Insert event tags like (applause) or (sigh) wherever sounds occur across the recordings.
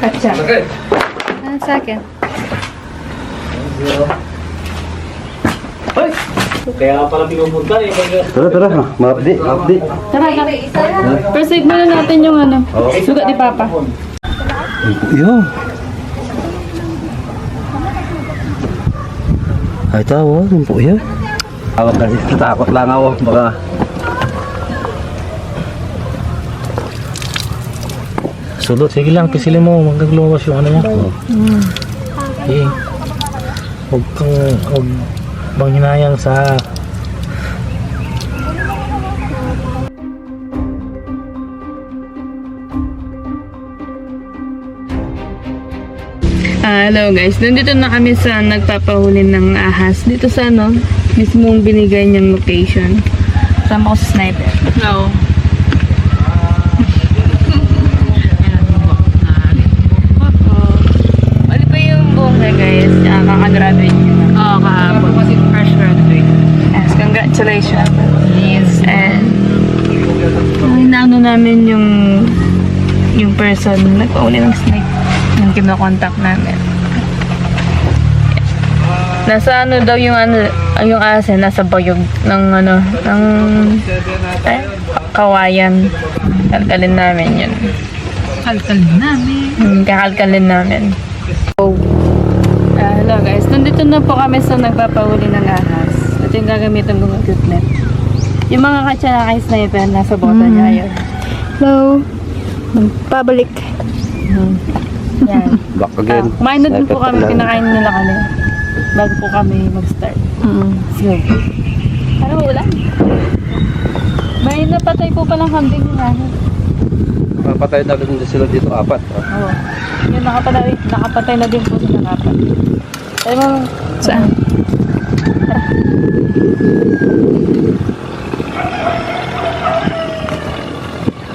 Katsa. Okay. Ano sa akin? Ay! Kaya pala pinupunta eh. Tara, tara. Ma-update, ma-update. Tara, tara. Proceed muna natin yung ano. Sugat ni Papa. Yun. Ay, tawa. Yung po yan. Takot kasi. Takot lang ako. Baka... Sulot, sige lang, pisilin mo, magagluwas yung ano niya. Eh, huwag kang, huwag bang hinayang sa Ah, hello guys, nandito na kami sa nagpapahuli ng ahas. Dito sa ano, mismong binigay niyang location. Sama ko sa sniper. No. Congratulations. Yes. And, inaano namin yung yung person na nagpauli ng snake yung kinokontak namin. Nasa ano daw yung ano, yung asa, nasa bayog ng ano, ng eh, kawayan. Kalkalin namin yun. Kalkalin namin. Hmm, kakalkalin namin. So, ah, hello guys, nandito na po kami sa nagpapahuli ng ahas. Ito yung gagamitan kong equipment. Yung mga katsa na kay sniper, nasa bota niya yun. Hello. Pabalik. Hmm. Yan. (laughs) Back Ah, again. kumain na din po kami, pinakain nila kami. Bago po kami mag-start. Mm. So, ano ulan? May napatay po palang kambing na. Papatay na rin sila dito, apat. ah. Oo. Yun, nakapatay, nakapatay na din po sila kapat. Tayo mo, saan?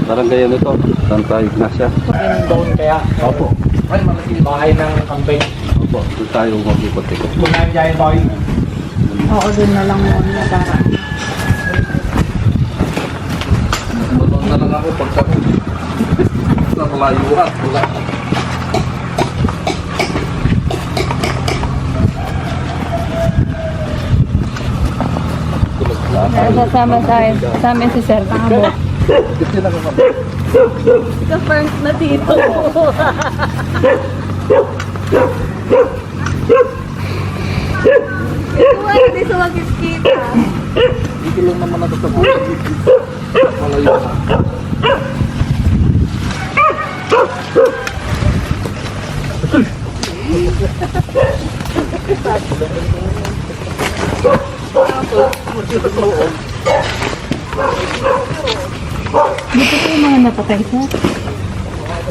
Parang ganyan ito. Santa Ignacia. Yung doon kaya. Opo. Ay, malaking bahay ng kambing. Opo. Doon tayo mag-ikot-ikot. Kumain dyan yung bahay. Oo, dun na lang muna para. Tulong na lang ako pagka (laughs) sa malayuan. Wala. Sasama sa akin, sa amin si Sir. Ika first na dito. Hindi sa magkiskita. Dito lang (laughs) naman ako sa malayuan. Dito po yung mga napatay sir.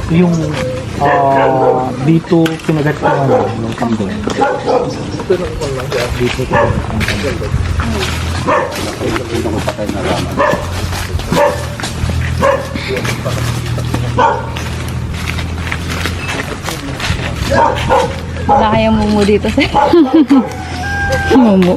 yung ah, dito kinagat ko ano, yung kambing. Dito kinagat ang kambing. Hindi ko patay. Wala kayang mumu dito sir. (laughs) mumu.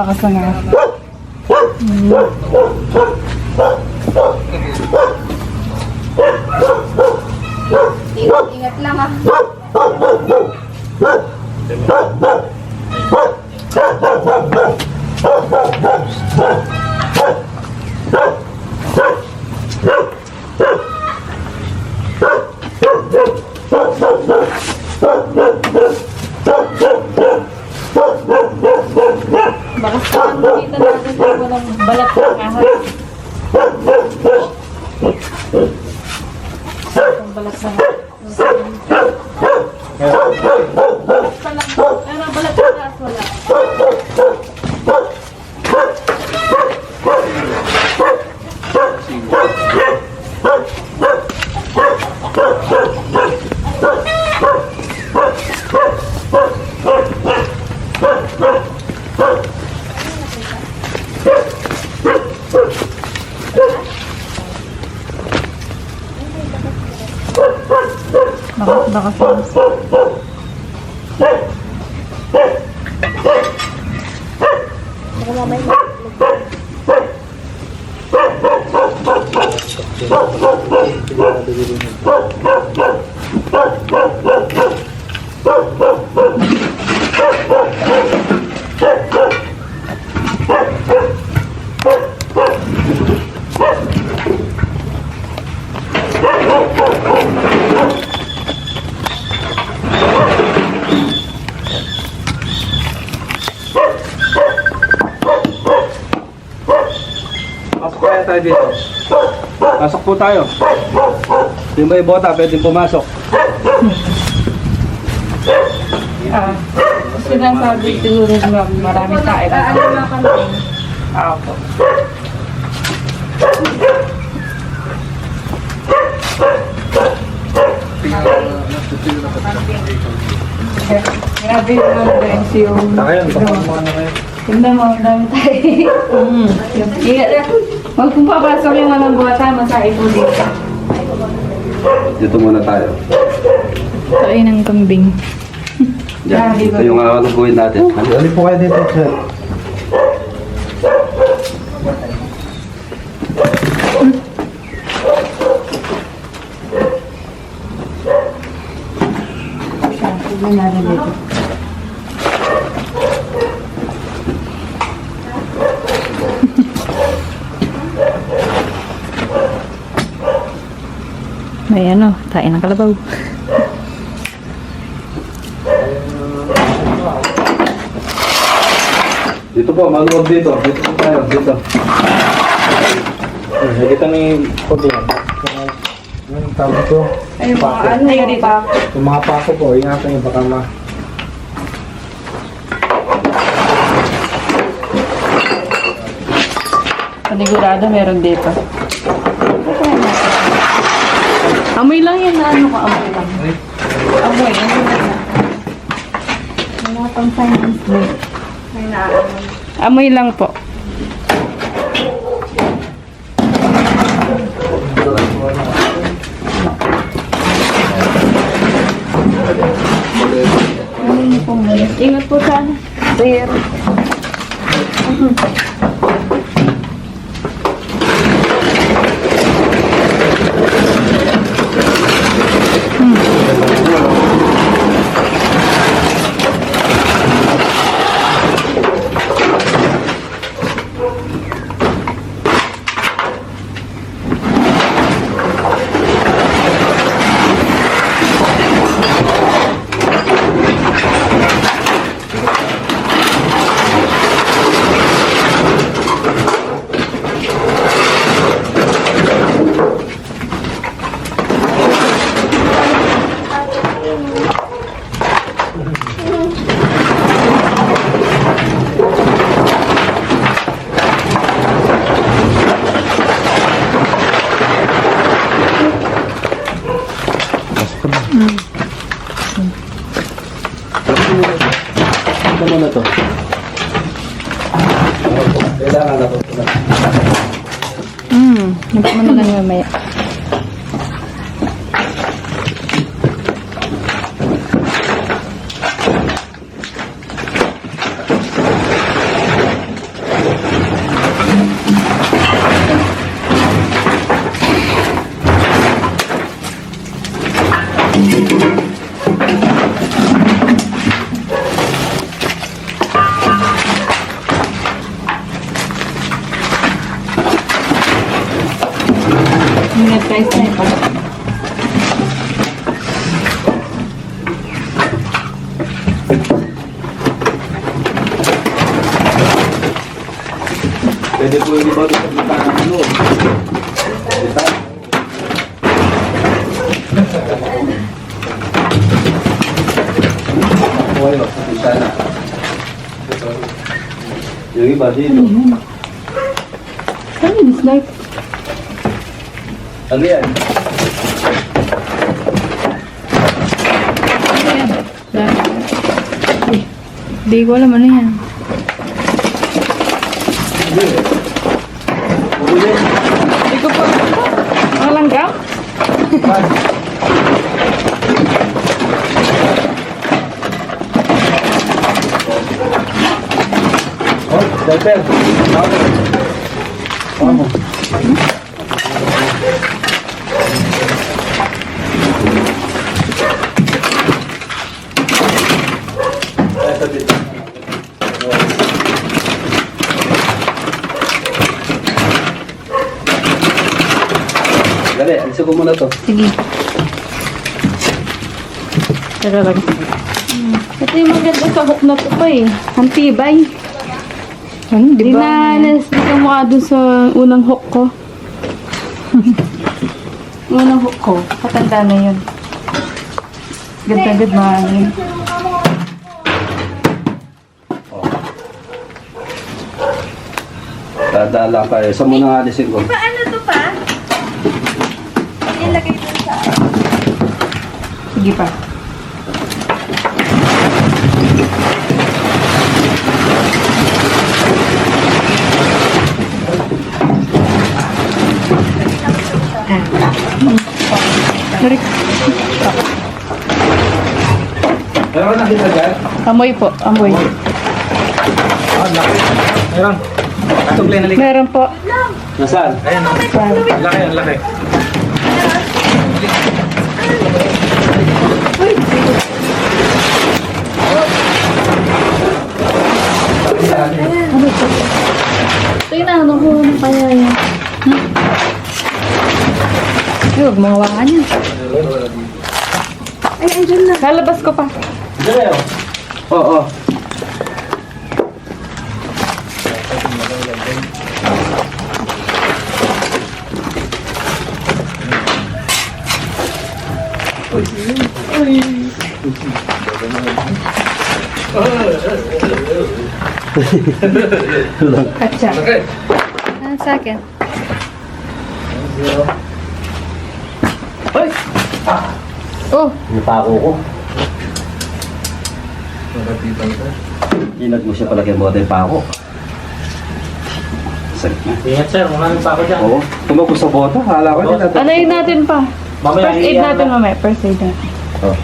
bakas lang ako. Ingat lang ah. Bakas (laughs) makita natin po ng balat ng ahas. Ang balat ng ahas. Pasok po tayo. Yung may bota, pwedeng pumasok. Ah, sinasabi siguro na maraming tayo. Ano na kami? Ah, po. Grabe yung mga guys yung... Tayo, papasok na kayo. Tingnan mo, ang dami tayo. Mm. Ingat. Huwag kong papasok yung walang buwata, masakit po dito. Dito muna tayo. Kain ng kambing. Yan. Grabe ba? Ito yung alalungguin natin. Dali po kayo dito, sir. Tignan natin dito. May ano, tayo ng kalabaw. Dito po, maluwag dito. Dito po tayo. Dito. Nakita ni yan. Yung tawag ko, Ay, mga ano yun dito? yung mga pako po, ingatan yung baka ma... Panigurado meron dito. Amoy lang yan na ano ko, amoy lang. Amoy, amoy lang na. Wala pang finance mo. May naamoy. Amoy lang po. Ingat po sana. Sir. Mamaya. Pwede po yung iba dito sa ano. Dito. Ako kayo, sa na. Yung iba dito. Ano snipe? Ano yan? Ano yan? Dahil. Uy, Di ko alam ano yan. Bumili. Di ko po. Mga langgam? Oh, diaper. Tama. Tama. Ko muna to. Sige. Tara lang. Hmm. Ito yung maganda sa hook na to pa eh. Ang tibay. Ano, di ba? Dinanas dito mukha dun sa unang hook ko. (laughs) unang hook ko. Katanda na yun. Ganda-gad mahangin. Dadala kayo. Saan mo nang alisin ko? Paano to pa? Ilagay dun sa... Sige pa. Narik. Meron na kita dyan? Amoy po, amoy. Ah, laki. Meron. Meron po. Nasaan? Ayan. Ang laki, ang laki. Ano ko ano kaya yan. Ay, huwag mga wakan yan. Ay, andyan na. Lalabas ko pa. Dali oh. Oo. Oh, Katsa. Okay. Ano sa akin? Oh, Napako ko. Inag mo siya palagay mo tayo pako. Sakit na. Ingat sir, maraming pa ako dyan. Oo. Tumagos sa bota. Hala ko nila. alayin natin pa. Mamaya, First aid natin na. mamaya. First aid natin. Oh.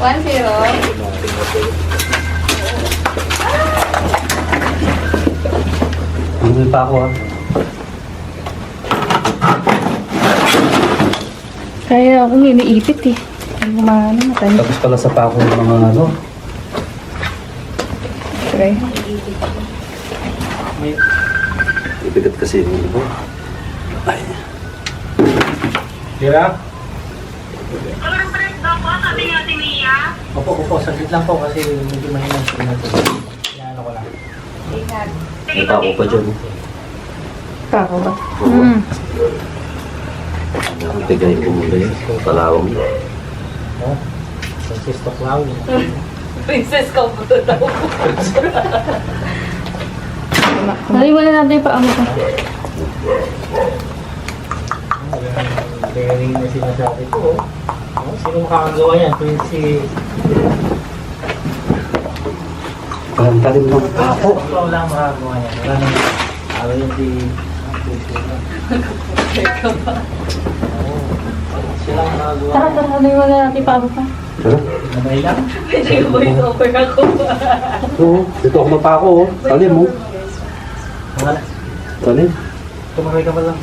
One zero. Ano may pako ah? Kaya akong iniipit eh. Ang kumano matay. Tapos pala sa pako ng mga ano. Try. Ibigat kasi yung iba. Ay. Tira? Opo, opo, saglit lang po kasi medyo mahina yung signal ko. Yan ko lang. May pako pa dyan. Kako ba? Oo. Ang tigay ko muna yun. Palawang yun. Oh, Francisco Clown. Naliwan na natin yung paamo ko. Bearing na sinasabi ko. oh. Oh, sino makakagawa yan? Si... Ang talim ng pako. Ikaw lang makakagawa yan. Wala nang... Ano yung di... Sila ang makakagawa Tara, tara, natin yung paamo pa. Tara. Namay lang. Oo. Dito ako mapako oh. Talim mo. Wala. Talim. Tumakay ka pa lang.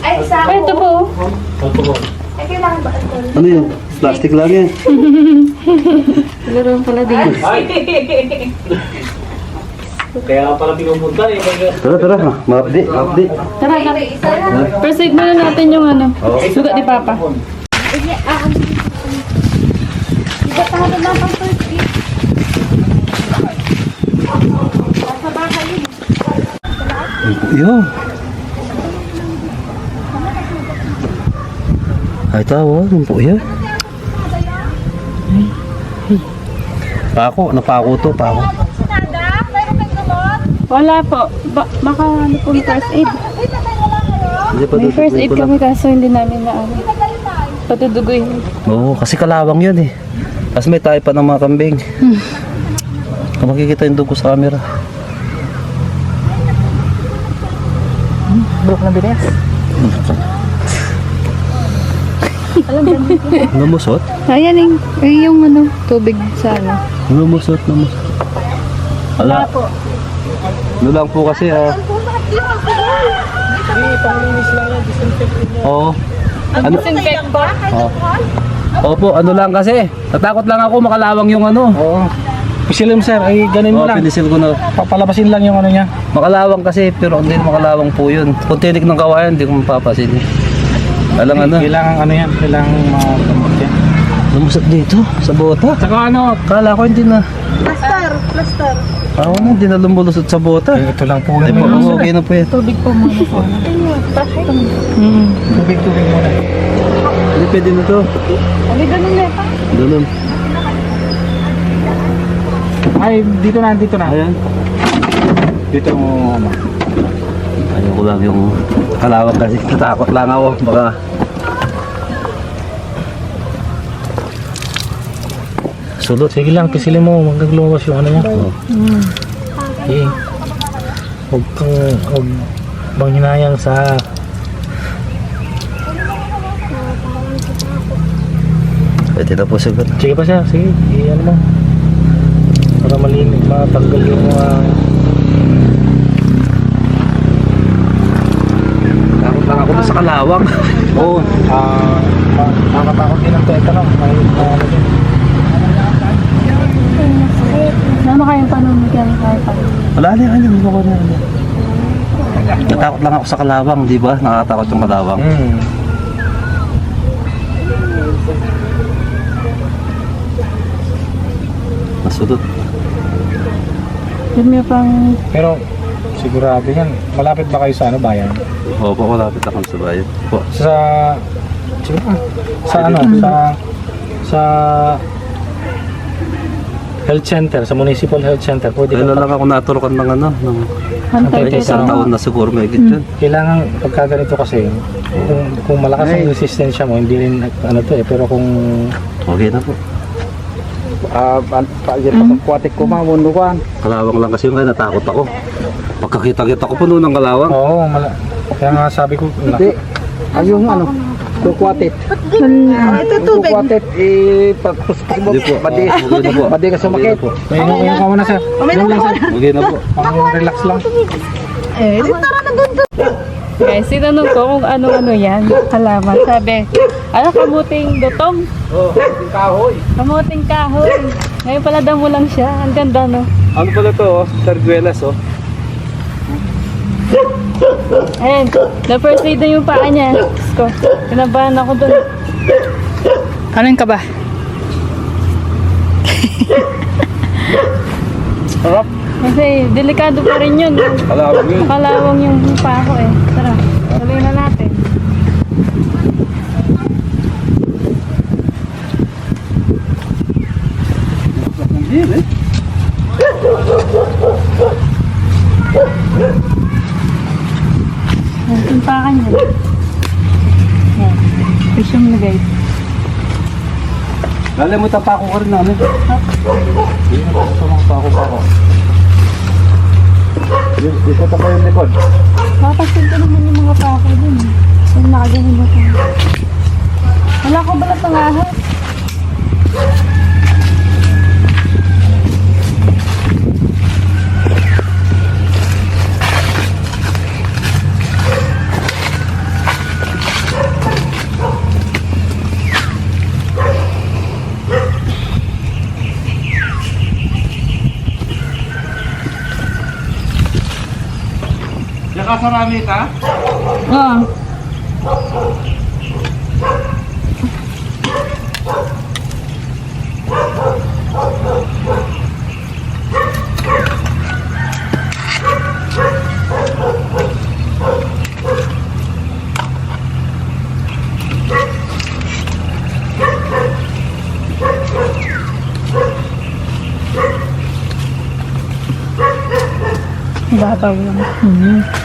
Ay, sa Ay, ito po. Ito po. Ay, kailangan ba ito? Ano yun? Plastic lang yan. Laro pala din. Ay! Kaya ka pala pinupunta eh. Tara, tara. Ma-update. Ma-update. Tara, tara. Aid muna natin yung ano. Sugat ni Papa. Ay, ah? Iba tayo lang pang aid. Nasa baka yun. Yun. Ay, tawa. Ano po yan? Pako, napako to, pako. Kang gamot? Wala po. Ba baka ano po first aid. May first aid kami kaso hindi namin na ano. Patudugoy. Oo, kasi kalawang yun eh. Tapos may tayo pa ng mga kambing. Kung makikita yung dugo sa camera. Broke na bilis. (laughs) Lumusot? Ayan eh. Eh, yung ano, tubig sa ano. Lumusot, lumusot. Wala. Ano lang po kasi ah. Oo. Ang disinfect ba? Oo. Opo, ano lang kasi. Natakot lang ako makalawang yung ano. Oo. Pisilin mo sir, ay ganin mo Oo, lang. pinisil ko na. Papalabasin lang yung ano niya. Makalawang kasi, pero hindi makalawang po yun. Kung tinik ng kawayan, hindi ko mapapasin. Alang ano. Kailangan ano yan, kailangan yan. Lumusot dito, sa bota. Saka ano, Kala ko hindi na. Plaster, plaster. Ako na, hindi na lumulusot sa bota. eh, ito lang po. Hindi po, Ano, okay na po yan. Tubig po muna po. Hmm. Tubig-tubig muna. Hindi pwede na to. Ano ganun na pa? Ganun. Ay, dito na, dito na. Ayan. Dito mo, ano. Ayaw ko lang yung kalawang kasi. Natakot lang ako. Baka Sulot, sige lang, pisilin mo, hanggang lumabas yung ano niya. Eh, huwag kang, huwag bang hinayang sa pwede na po siguro. Sige pa siya, sige, i ano mo. Para malinig, matanggal yung mga... Takot lang ako sa kalawang. (laughs) Oo, ah, uh, nakakatakot din ang tetanong. May, uh, ano. Sama kayong panumigyan kayo pa. Wala na yan. Hindi ko na. Natakot lang ako sa kalawang, di ba? Nakakatakot yung kalawang. Hmm. Nasulot. Yun may pang... Pero, sigurado yan. Malapit ba kayo sa ano, bayan? Opo, malapit ako sa bayan. Po. Sa... Sige pa. Sa ano, sa... Sa... Health center, sa municipal health center, pwede Kailan ka lang ako naturukan ng ano, ng isang sa- taon na siguro may yun. kailangan pagka ganito kasi kung, kung malakas ang resistensya mo hindi rin ano to eh pero kung Okay na po. Ah, uh, pagkita sa kuwatik ko mga mundo ko. Kalawang lang kasi yung kaya natakot ako. Pagkakita-kita ko puno ng kalawang. oo mala, kaya nga sabi ko Hindi. Ay yung ano, kuwatit. Ah, ito tubig. Kuwatit, eh, pagpuspos mo, Hindi po. badi, Ah, okay po. badi ka sumakit. Okay na po. may inom inom ka muna sir inom lang sir Okay na po. pang relax lang Eh, tara na doon doon. Guys, tinanong ko kung ano-ano yan. Halaman. Sabi, ano kamuting dutong? Oh, kahoy. Kamuting kahoy. Ngayon pala damo lang siya. Ang ganda, no? Ano pala to, oh? Sarguelas, oh. Ayan, na first aid na yung paa niya. Diyos ko, kinabahan ako dun. Kanin ka ba? Sarap. Kasi delikado pa rin yun. Kalawang yun. Kalawang yung paa ko eh. Tara, tuloy na natin. Hindi, eh. Paa niya. Ayan, fish yung lagay. Lalimutan pa ako ka rin namin. Dito pa yung likod. Mapasin ko naman yung mga paa ko dun. Yung nakaganin mo ko. Wala ko balat ng ahas. Nakasaramit ha? Oo. Ah. Babaw lang. -hmm.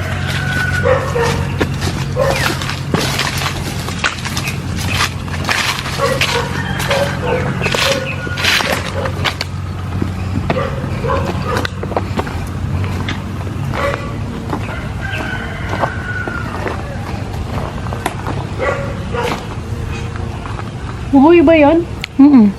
Ba yun? Mm-mm.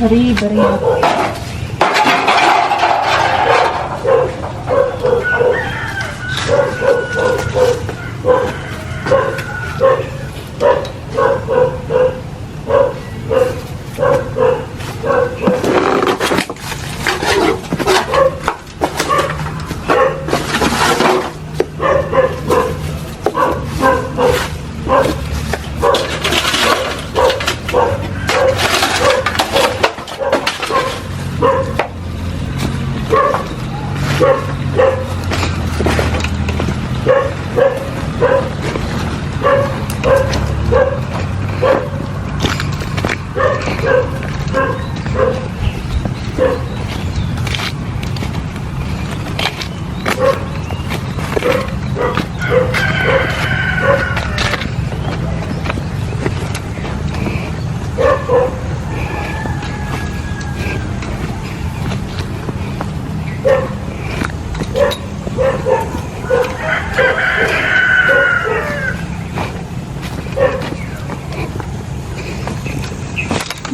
Bari, bari.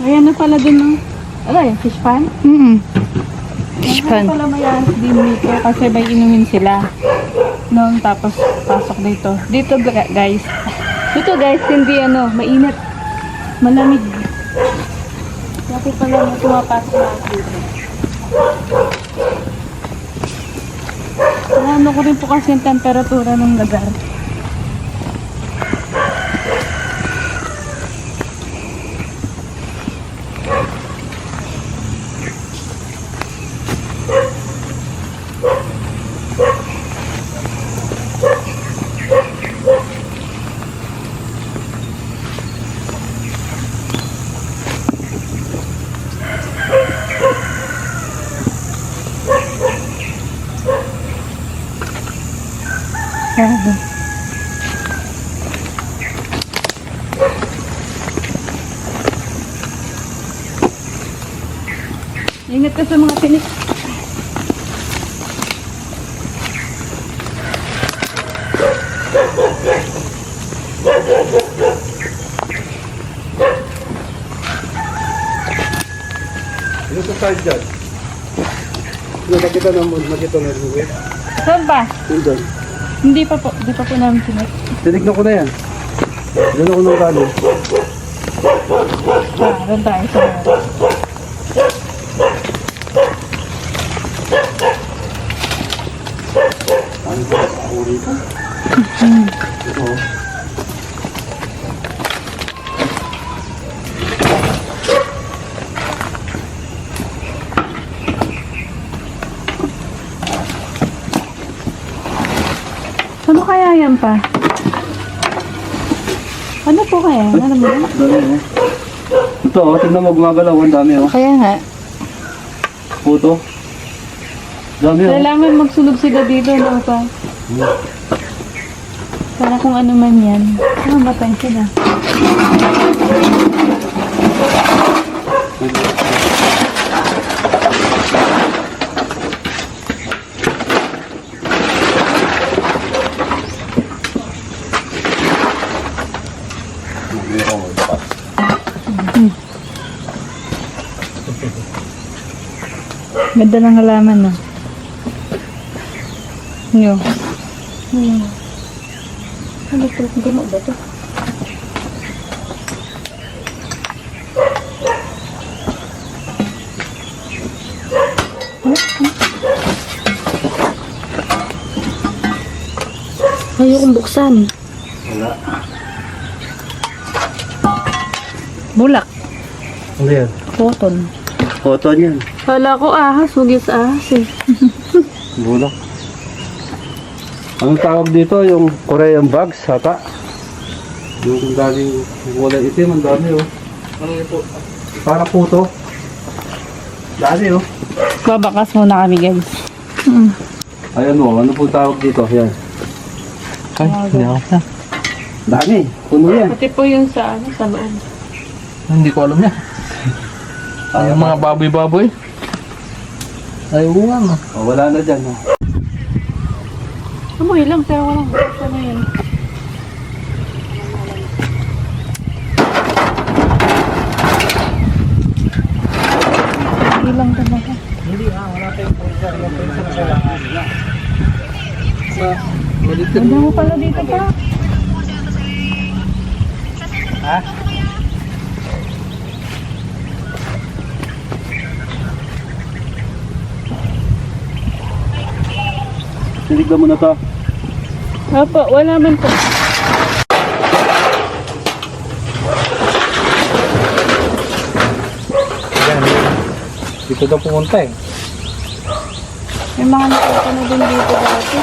Ayan na pala dun ng... Ano yun? Fish pan? Mm-mm. Fish pan. pala mayas din dito kasi may inumin sila. Noon tapos pasok dito. Dito gu- guys. Dito guys, hindi ano, mainit. Malamig. Bakit pala mo pumapasok na dito? Ano ko rin po kasi yung temperatura ng lugar. Grabe. Ingat ka sa mga tinik. Dito sa side dyan. Nakakita naman, makita na rin. Saan ba? Doon. Hindi pa po. Hindi pa po namin tinik. Tinignan ko na yan. Doon ako nung galing. Ah, doon tayo sa Ito. oh. Ano kaya yan pa? Ano po kaya? Ano mo? Dami oh. Ito oh, tingnan mo gumagalaw. Ang dami oh. Kaya nga. Puto. Dami oh. Kailangan magsulog sila dito, no pa? Para kung ano man yan. Ah, matay sila. Ganda ng halaman, no? Yo. Ano po? Gumo ba ito? Ayokong buksan. Wala. Bulak. Ano yan? Cotton. Photo niyan. Kala ko ahas, hugis ahas eh. (laughs) Bulak. Anong tawag dito? Yung Korean bags, hata? Yung galing kulay itim, ang dami oh. Ano po? Para puto. Dami oh. Babakas muna kami guys. Ayan oh, ano po tawag dito? Yan. Ay, hindi ako na. Dami, puno yan. Pati po yung sa, ano, sa loob. Hindi ko alam yan. Yung mga baboy-baboy. Ay, no. Oh, wala na dyan. Oh. Amoy lang, pero walang ano yun. Hindi lang talaga. Hindi mo pala dito pa. Tinignan mo na to. Opo, wala man po. Yan, dito daw pumunta eh. May mga nakita na din dito dati.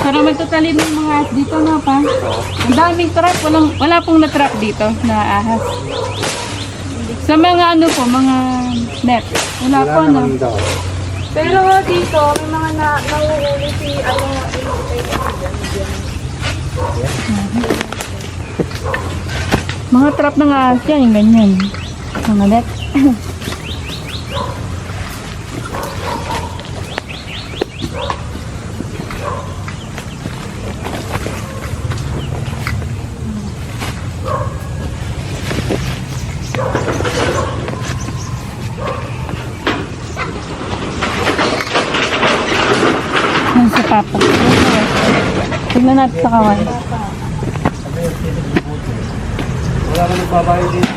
Pero magtatalim ng mga ahas dito na pa. Ang daming trap. Walang, wala pong na-trap dito na ahas. Sa mga ano po, mga net. Wala, po na. Pero dito, may mga na, nanguhuli si, ano, Mga trap ng ahas yan, yung ganyan. Mga net. (laughs) Tignan natin sa kawan. Wala man nagbabahay dito.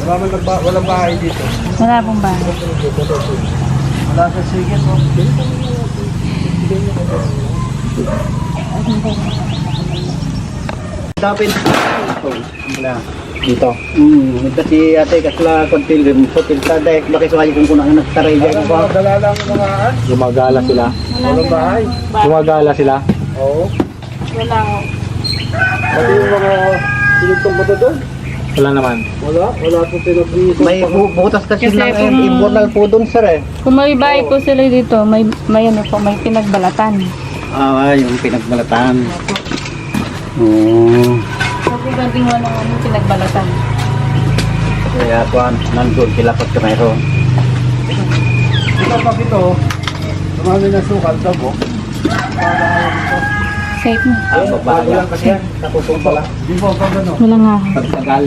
Wala man nagba walang bahay dito. Wala pong bahay. Wala sa sigit oh. Dapat wala. Dito. Hmm, kasi ate kasla kontil hotel sa dek bakit sa kung kunang nagtaray diyan ko. Dala lang mga. Gumagala sila. Walang bahay. Gumagala sila. Oo. Wala ko. Pati yung mga sinugtong ko doon. Wala naman. Wala. Wala po pinabriso. May bu- butas kasi, Kasi lang eh, kung- imburnal po doon sir eh. Kung may bahay po sila dito, may, may ano po, may pinagbalatan. Ah, yung pinagbalatan. Oo. Sabi ganting walang ano, pinagbalatan. Kaya kuan nandun sila pag mayroon. Ito pag ito, tumami na sukal, dabo. Safe na. Ah, babae kasi yan. Tapos pala. Di ba pag ano? Wala nga. Pagtagal.